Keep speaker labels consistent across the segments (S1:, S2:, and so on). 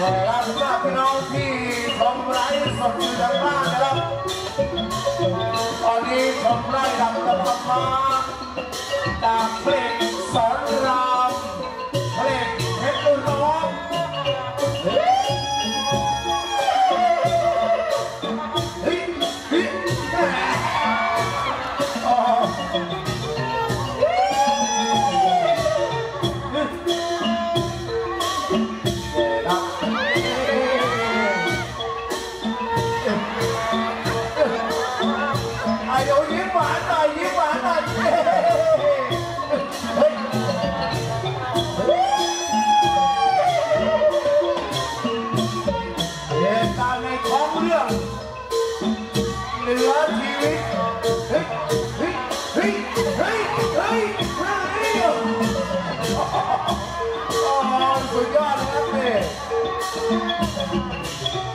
S1: ขอรับทาบพี่น้องที่ขอไรสดอยู่ทงบ้านนะรับ ตอนนี้ผมไล่ดำกระพับมาตากเพลง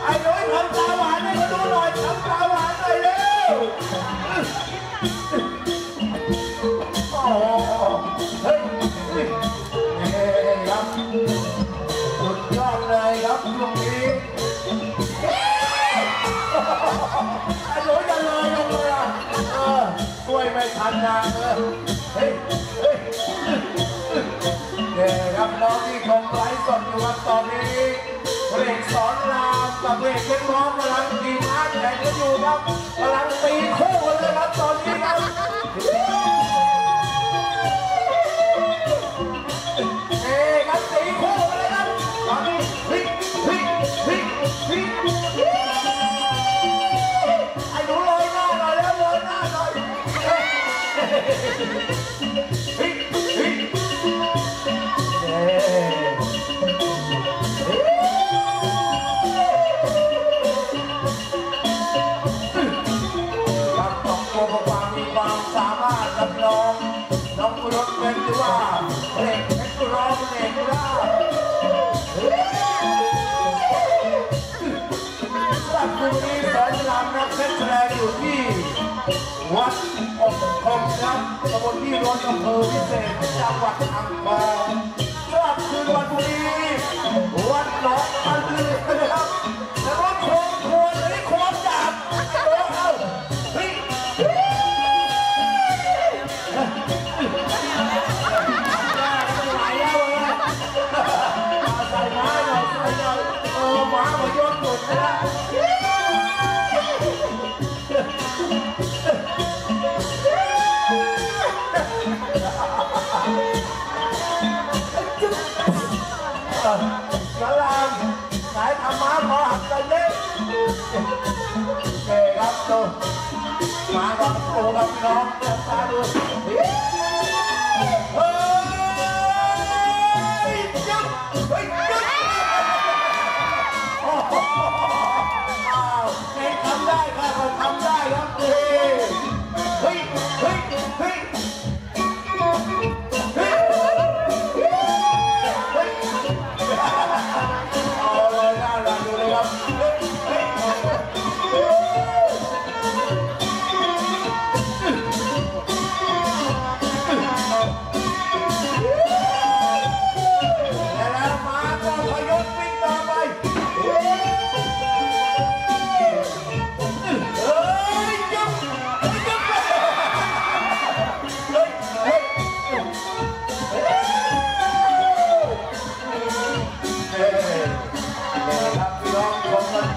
S1: anh oh, nói thầm tao bạn đi có đúng rồi thầm tao bạn này. าเฮ้เฮ้ครับน้องที่คงไลฟ์สดอยู่ครับตอนนี้เพลงสอนรามกับเพลงเพชรน้องกำลังดีมากแข่งกันอยู่ครับกำลังตีคู่กันเลยครับตอนนี้ ตำบลที่ร้อนอำเภอวิเศษจังหวัดอังกอร์เริ่มคืนวันพรุ่งนี้วันหลองอันลือนะครับ สลามสายธรรมะขอหักกันเล่เก๋ครับโตมาครับโตกับน้องเดืดตาดู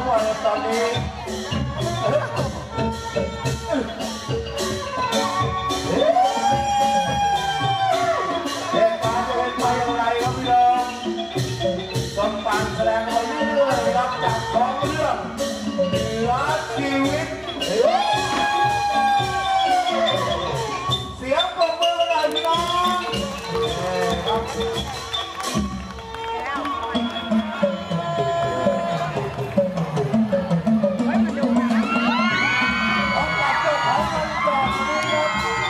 S1: Wah, tadi.